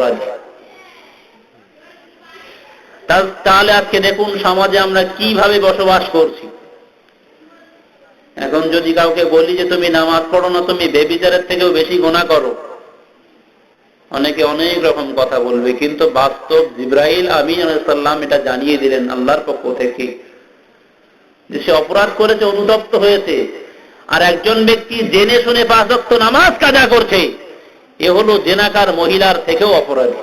অপরাধী। তাহলে আজকে দেখুন সমাজে আমরা কীভাবে বসবাস করছি। এখন যদি কাউকে বলি যে তুমি নামাজ পড়ো না, তুমি বেবিচারের থেকেও বেশি গোনা করো। অনেকে অনেক রকম কথা বলবে, কিন্তু বাস্তব জিব্রাহিল আমিন সাল্লাম এটা জানিয়ে দিলেন আল্লাহর পক্ষ থেকে। যে সে অপরাধ করেছে, অনুতপ্ত হয়েছে। আর একজন ব্যক্তি জেনে শুনে পাঁচ নামাজ কাজা করছে। এ হলো জেনাকার মহিলার থেকেও অপরাধী।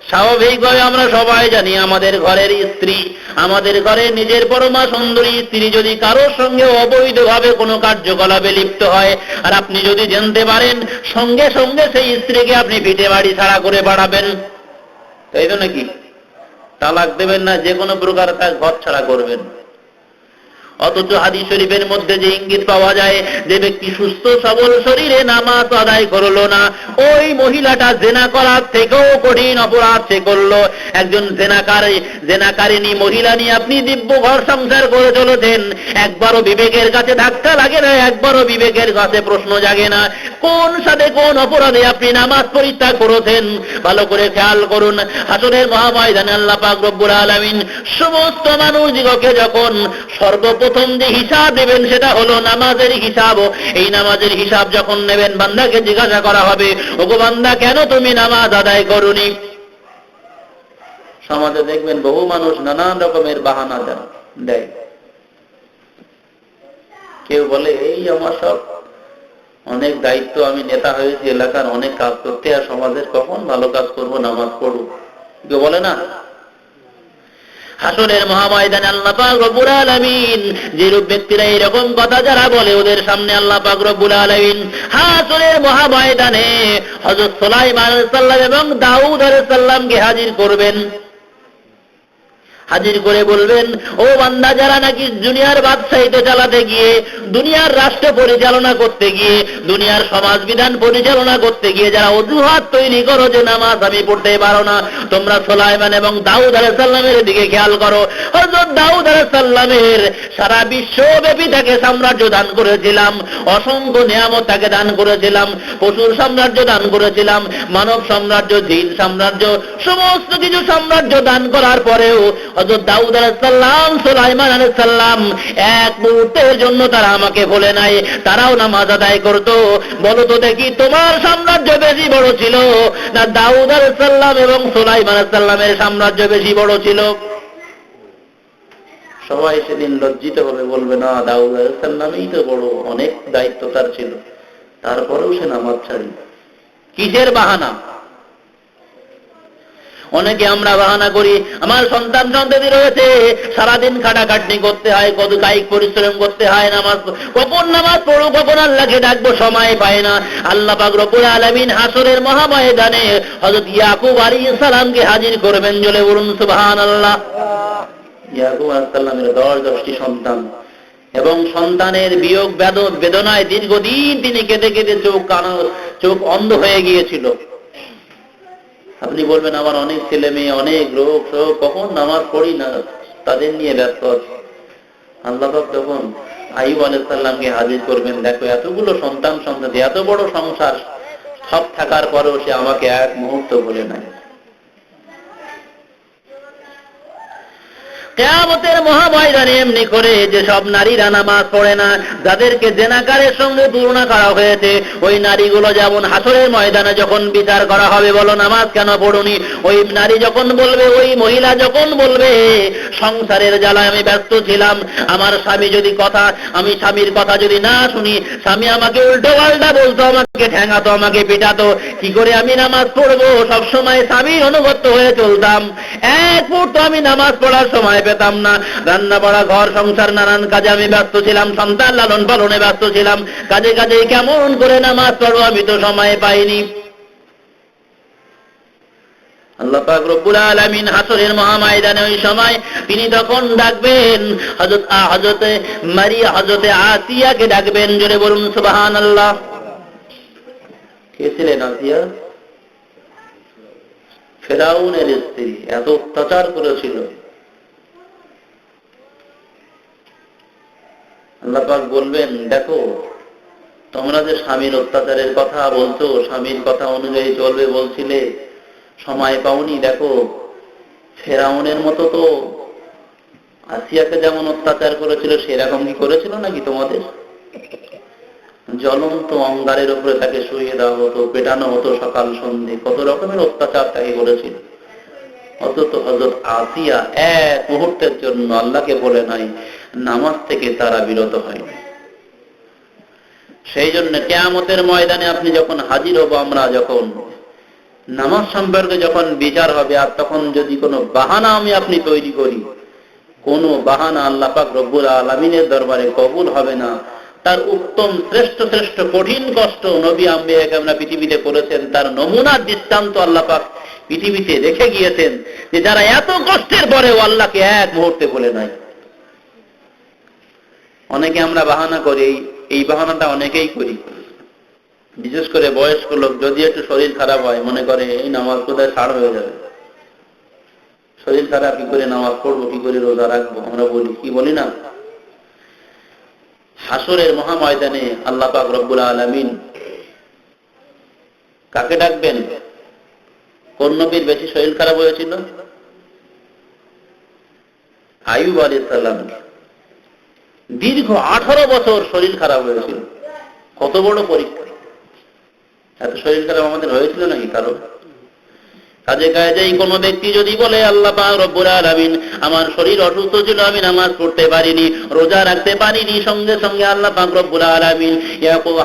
স্বাভাবিকভাবে আমরা সবাই জানি আমাদের ঘরের স্ত্রী, আমাদের ঘরের নিজের পরমা সুন্দরী স্ত্রী যদি কারোর সঙ্গে অবৈধভাবে কোনো কার্যকলাপে লিপ্ত হয়, আর আপনি যদি জানতে পারেন, সঙ্গে সঙ্গে সেই স্ত্রীকে আপনি পিঠে বাড়ি ছাড়া করে বাড়াবেন, তাই তো নাকি? তালাক দেবেন না, যে কোনো প্রকার তার ঘর ছাড়া করবেন। অথচ হাদিস শরীফের মধ্যে যে ইঙ্গিত পাওয়া যায়, যে ব্যক্তি সুস্থ, সবল শরীরে নামাজ আদায় করল না, ওই মহিলাটা জেনা করার থেকেও কঠিন অপরাধ সে করল। একজন জেনাকারী জেনাকারিনী মহিলা নিয়ে আপনি দিব্য ঘর সংসার করে চলেছেন। একবারও বিবেকের কাছে ধাক্কা লাগে না, একবারও বিবেকের কাছে প্রশ্ন জাগে না। কোন সাথে কোন অপরাধে আপনি নামাজ পরিত্যাগ করেছেন? ভালো করে খেয়াল করুন। হাসনের মহাময়দানে আল্লাহ পাক রব্বুল আলামিন সমস্ত মানুষদিগকে যখন সর্বপ্রথম যে হিসাব দেবেন, সেটা হলো নামাজের হিসাব। এই নামাজের হিসাব যখন নেবেন, বান্দাকে জিজ্ঞাসা করা হবে, ওগো বান্দা, কেন তুমি নামাজ আদায় করুনি? সমাজে দেখবেন বহু মানুষ নানান রকমের বাহানা দেয়। কেউ বলে, এই আমার সব অনেক দায়িত্ব আমি নেতা হয়েছি, এলাকার অনেক কাজ করতে, আর সমাজের কখন ভালো কাজ করব, নামাজ পড়ব। কেউ বলে না? হাসনের মহাময়দান আল্লাহ পাক আলামিন যেরূপ ব্যক্তিরা এরকম কথা যারা বলে, ওদের সামনে আল্লাহ পাক রব্বুল আলামিন হাসনের মহাময়দানে হযরত সুলাইমান আলাইহিস এবং দাউদ আলাইহিস হাজির করবেন। হাজির করে বলবেন, ও বান্দা, যারা নাকি দুনিয়ার বাদশাহিতে চালাতে গিয়ে, দুনিয়ার রাষ্ট্র পরিচালনা করতে গিয়ে, দুনিয়ার সমাজ বিধান পরিচালনা করতে গিয়ে যারা অজুহাত তৈরি করো যে নামাজ আমি পড়তে পারো না, তোমরা সোলাইমান এবং দাউদ আলাইসাল্লামের দিকে খেয়াল করো। হযরত দাউদ আলাইসাল্লামের সারা বিশ্বব্যাপী তাকে সাম্রাজ্য দান করেছিলাম, অসংখ্য নিয়ামত তাকে দান করেছিলাম, পশুর সাম্রাজ্য দান করেছিলাম, মানব সাম্রাজ্য, জিন সাম্রাজ্য, সমস্ত কিছু সাম্রাজ্য দান করার পরেও হযরত দাউদ আলাইসাল্লাম সুলাইমান আলাইসাল্লাম এক মুহূর্তের জন্য তারা আমাকে বলে নাই, তারাও নামাজ আদায় করতো। বলো তো দেখি তোমার সাম্রাজ্য বেশি বড় ছিল না দাউদ আলাইসাল্লাম এবং সুলাইমান আলাইসাল্লামের সাম্রাজ্য বেশি বড় ছিল? সবাই সেদিন লজ্জিত হবে বলবে, না, দাউদ আলাইসাল্লামই তো বড়, অনেক দায়িত্ব তার ছিল। তারপরেও সে নামাজ ছাড়ি কিসের বাহানা? অনেকে আমরা বাহানা করি, আমার সন্তান সন্ততি রয়েছে, সারাদিন খাটাখাটনি করতে হয়, কত কায়িক পরিশ্রম করতে হয়, নামাজ, কখন নামাজ পড়ো কখন আল্লাহকে ডাকবো, সময় পায় না। আল্লাহ পাক রব্বুল আলামিন হাসরের মহাময়দানে হযরত ইয়াকুব আলাইহিস সালামকে হাজির করবেন জলে বলুন, সুবহানাল্লাহ। ইয়াকুব আলাইহিস সালামের দশ, দশটি সন্তান। এবং সন্তানের বিয়োগ বেদ- বেদনায় দীর্ঘদিন তিনি কেঁদে কেঁদে চোখ কানো, চোখ অন্ধ হয়ে গিয়েছিল। আপনি বলবেন, আমার অনেক ছেলে মেয়ে, অনেক রোগ সব কখন নামাজ পড়ি না, তাদের নিয়ে ব্যস্ত আল্লাহ যখন আইব আলাইসাল্লামকে হাজির করবেন, দেখো এতগুলো সন্তান সন্তান এত বড় সংসার, সব থাকার পরেও সে আমাকে এক মুহূর্ত বলে নাই। কেয়ামতের মহাময়দানে এমনি করে যে সব নারীরা নামাজ পড়ে না, যাদেরকে জেনাকারের সঙ্গে তুলনা করা হয়েছে, ওই নারীগুলো যেমন হাসরের ময়দানে যখন বিচার করা হবে, বলো নামাজ কেন পড়ুনি? ওই নারী যখন বলবে, ওই মহিলা যখন বলবে, সংসারের জ্বালায় আমি ব্যস্ত ছিলাম, আমার স্বামী যদি কথা, আমি স্বামীর কথা যদি না শুনি, স্বামী আমাকে উল্টো পাল্টা বলতো, আমাকে ঠেঙাতো, আমাকে পিটাতো, কি করে আমি নামাজ পড়ব? সবসময় স্বামীর অনুগত হয়ে চলতাম। এক মুহূর্ত আমি নামাজ পড়ার সময় পেতাম না। রান্না বাড়া, ঘর সংসার, নানান কাজে আমি ব্যস্ত ছিলাম, সন্তান লালন পালনে ব্যস্ত ছিলাম। কাজে কাজে কেমন করে নামাজ পড়ব আমি তো সময় পাইনি। ফেরাউনের স্ত্রী, এত অত্যাচার করেছিল। আল্লাহ পাক বলবেন, দেখো, তোমরা যে স্বামীর অত্যাচারের কথা বলছো, স্বামীর কথা অনুযায়ী চলবে বলছিলে, সময় পাওনি, দেখো, ফেরাউনের মতো তো আসিয়াকে যেমন অত্যাচার করেছিল, সেরকম কি করেছিল নাকি তোমাদের? জ্বলন্ত অঙ্গারের উপরে তাকে শুয়ে দেওয়া হতো, পেটানো হতো সকাল সন্ধে, কত রকমের অত্যাচার তাকে করেছিল। অথচ হজরত আসিয়া এক মুহূর্তের জন্য আল্লাহকে বলে নাই নামাজ থেকে তারা বিরত হয়নি সেই জন্য কেয়ামতের ময়দানে আপনি যখন হাজির হব আমরা যখন, নামাজ সম্পর্কে যখন বিচার হবে, আর তখন যদি কোনো বাহানা আমি আপনি তৈরি করি, কোন বাহানা আল্লাহ পাক রব্বুল আলমিনের দরবারে কবুল হবে না। তার উত্তম শ্রেষ্ঠ শ্রেষ্ঠ কঠিন কষ্ট নবী আম্বিয়াকে আমরা পৃথিবীতে করেছেন, তার নমুনার দৃষ্টান্ত আল্লাহ পাক পৃথিবীতে রেখে গিয়েছেন যে যারা এত কষ্টের পরেও আল্লাহকে এক মুহূর্তে বলে নাই। অনেকে আমরা বাহানা করি, এই- বাহানাটা অনেকেই করি। বিশেষ করে বয়স্ক লোক, যদি একটু শরীর খারাপ হয়, মনে করে, এই নামাজ কোথায় সার হয়ে যাবে? শরীর খারাপ, কি করে নামাজ পড়ব, কি করে রোজা রাখব? আমরা বলি, কি বলি না? হাসরের মহাময়দানে আল্লাহ পাক রব্বুল আলমিন কাকে ডাকবেন? কোন নবীর বেশি শরীর খারাপ হয়েছিল? আয়ুব আলী সাল্লামকে দীর্ঘ আঠারো বছর শরীর খারাপ হয়েছিল। কত বড় পরীক্ষা? এত শরীর খারাপ আমাদের হয়েছিল নাকি কারও? কাজে কাজেই কোন ব্যক্তি যদি বলে, আল্লাহ পাক রব্বুল আমার শরীর অসুস্থ ছিল, আমি নামাজ পড়তে পারিনি, রোজা রাখতে পারিনি, সঙ্গে সঙ্গে আল্লাহ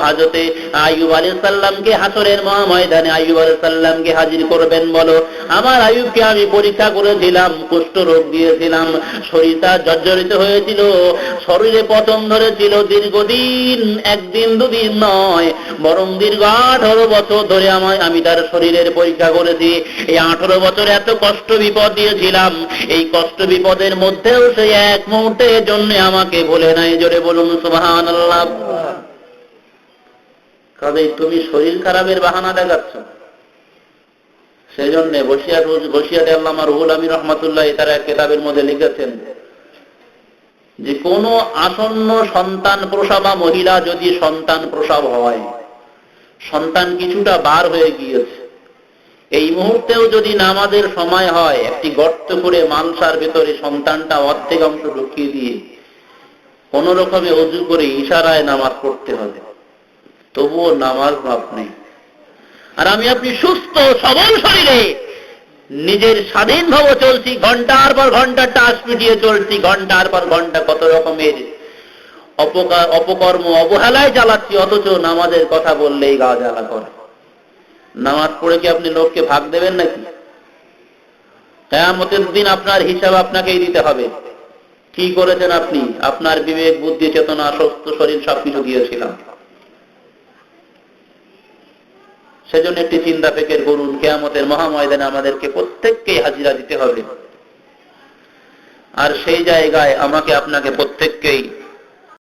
হাজতে আইয়ুব আলাইহিস সালামকে হাসরের মহাময়দানে আইয়ুব আলাইহিস সালামকে হাজির করবেন বলো, আমার আইয়ুবকে আমি পরীক্ষা করেছিলাম, কুষ্ঠ রোগ দিয়েছিলাম, শরীরটা জর্জরিত হয়েছিল, শরীরে পতন ধরেছিল দীর্ঘদিন, একদিন দুদিন নয়, বরং দীর্ঘ আঠারো বছর ধরে আমায়, আমি তার শরীরের পরীক্ষা করেছি। এই আঠারো বছর এত কষ্ট বিপদ দিয়েছিলাম। এই কষ্ট বিপদের মধ্যেও সেই এক মুহূর্তের জন্য আমাকে বলে নাই, জোরে বলুন সুবাহান আল্লাহ তুমি শরীর খারাপের বাহানা দেখাচ্ছ। সেই জন্য বসিয়ার বসিয়াতে আল্লামা রুহুল আমির রহমতুল্লাহ তারা কেতাবের মধ্যে লিখেছেন যে, কোন আসন্ন সন্তান প্রসবা মহিলা যদি সন্তান প্রসব হয়, সন্তান কিছুটা বার হয়ে গিয়েছে। এই মুহূর্তেও যদি নামাজের সময় হয়, একটি গর্ত করে মালসার ভেতরে সন্তানটা অর্ধেক অংশ ঢুকিয়ে দিয়ে কোন রকমে অজু করে ইশারায় নামাজ পড়তে হবে। তবুও নামাজ ভাব নেই। আর আমি আপনি সুস্থ, সবল শরীরে নিজের স্বাধীনভাবে চলছি, ঘণ্টার পর ঘণ্টা টাস পিটিয়ে চলছি, ঘণ্টার পর ঘণ্টা কত রকমের অপকার, অপকর্ম, অবহেলায় চালাচ্ছি অথচ নামাজের কথা বললেই গা জ্বালা করে। নামাজ পড়ে কি আপনি লোককে ভাগ দেবেন নাকি? কেয়ামতের দিন আপনার হিসাব আপনাকেই দিতে হবে। কি করেছেন আপনি? আপনার বিবেক, বুদ্ধি, চেতনা সুস্থ শরীর সবকিছু দিয়েছিলাম। সেজন্য একটি চিন্তা ফেকের করুন কেয়ামতের মহাময়দানে আমাদেরকে প্রত্যেককেই হাজিরা দিতে হবে। আর সেই জায়গায় আমাকে আপনাকে প্রত্যেককেই